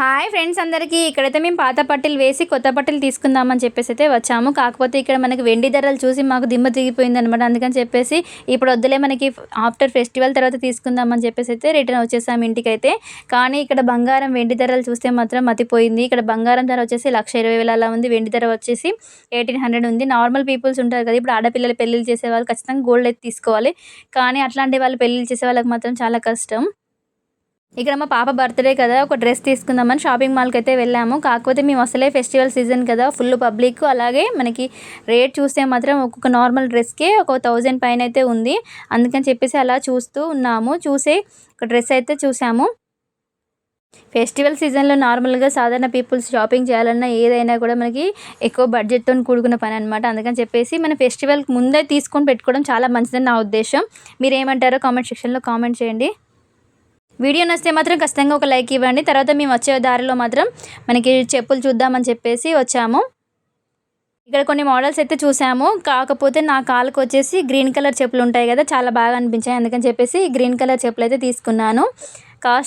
Hi friends అందరికీ. ఇక్కడైతే మేము పాత పట్టీలు వేసి కొత్త పట్టీలు తీసుకుందామని చెప్పేసి అయితే వచ్చాము. కాకపోతే ఇక్కడ మనకి వెండి ధరలు చూసి మాకు దిమ్మ దిగిపోయింది అనమాట అందుకని చెప్పేసి ఇప్పుడు వద్దులే మనకి ఆఫ్టర్ ఫెస్టివల్ తర్వాత తీసుకుందామని చెప్పేసి అయితే రిటర్న్ వచ్చేసాము ఇంటికైతే. కానీ ఇక్కడ బంగారం వెండి ధరలు చూస్తే మాత్రం మతిపోయింది. ఇక్కడ బంగారం ధర వచ్చేసి లక్ష ఇరవై వేల అలా ఉంది. వెండి ధర వచ్చేసి ఎయిటీన్ హండ్రెడ్ ఉంది. నార్మల్ పీపుల్స్ ఉంటారు కదా. ఇప్పుడు ఆడపిల్లలు పెళ్ళిళ్ళు చేసే వాళ్ళు ఖచ్చితంగా గోల్డ్ అయితే తీసుకోవాలి. కానీ అట్లాంటి వాళ్ళు పెళ్ళిళ్ళు చేసే వాళ్ళకి మాత్రం చాలా కష్టం. ఇక్కడ మా పాప బర్త్డే కదా ఒక డ్రెస్ తీసుకుందామని షాపింగ్ మాల్కి అయితే వెళ్ళాము. కాకపోతే మేము అసలే ఫెస్టివల్ సీజన్ కదా ఫుల్ పబ్లిక్. అలాగే మనకి రేట్ చూస్తే మాత్రం ఒక్కొక్క నార్మల్ డ్రెస్కే ఒక థౌజండ్ పైన అయితే ఉంది. అందుకని చెప్పేసి అలా చూస్తూ ఉన్నాము. చూసే ఒక డ్రెస్ అయితే చూసాము. ఫెస్టివల్ సీజన్లో నార్మల్గా సాధారణ పీపుల్స్ షాపింగ్ చేయాలన్నా ఏదైనా కూడా మనకి ఎక్కువ బడ్జెట్తో కూడుకున్న పని అనమాట అందుకని చెప్పేసి మన ఫెస్టివల్కి ముందే తీసుకొని పెట్టుకోవడం చాలా మంచిదని నా ఉద్దేశం. మీరు ఏమంటారో కామెంట్ సెక్షన్లో కామెంట్ చేయండి. వీడియో నచ్చితే మాత్రం ఖచ్చితంగా ఒక లైక్ ఇవ్వండి. తర్వాత మేము వచ్చే దారిలో మాత్రం మనకి చెప్పులు చూద్దామని చెప్పేసి వచ్చాము. ఇక్కడ కొన్ని మోడల్స్ అయితే చూసాము. కాకపోతే నా కాళ్ళకు వచ్చేసి గ్రీన్ కలర్ చెప్పులు ఉంటాయి కదా చాలా బాగా అనిపించాయి. అందుకని చెప్పేసి గ్రీన్ కలర్ చెప్పులు అయితే తీసుకున్నాను. కాస్ట్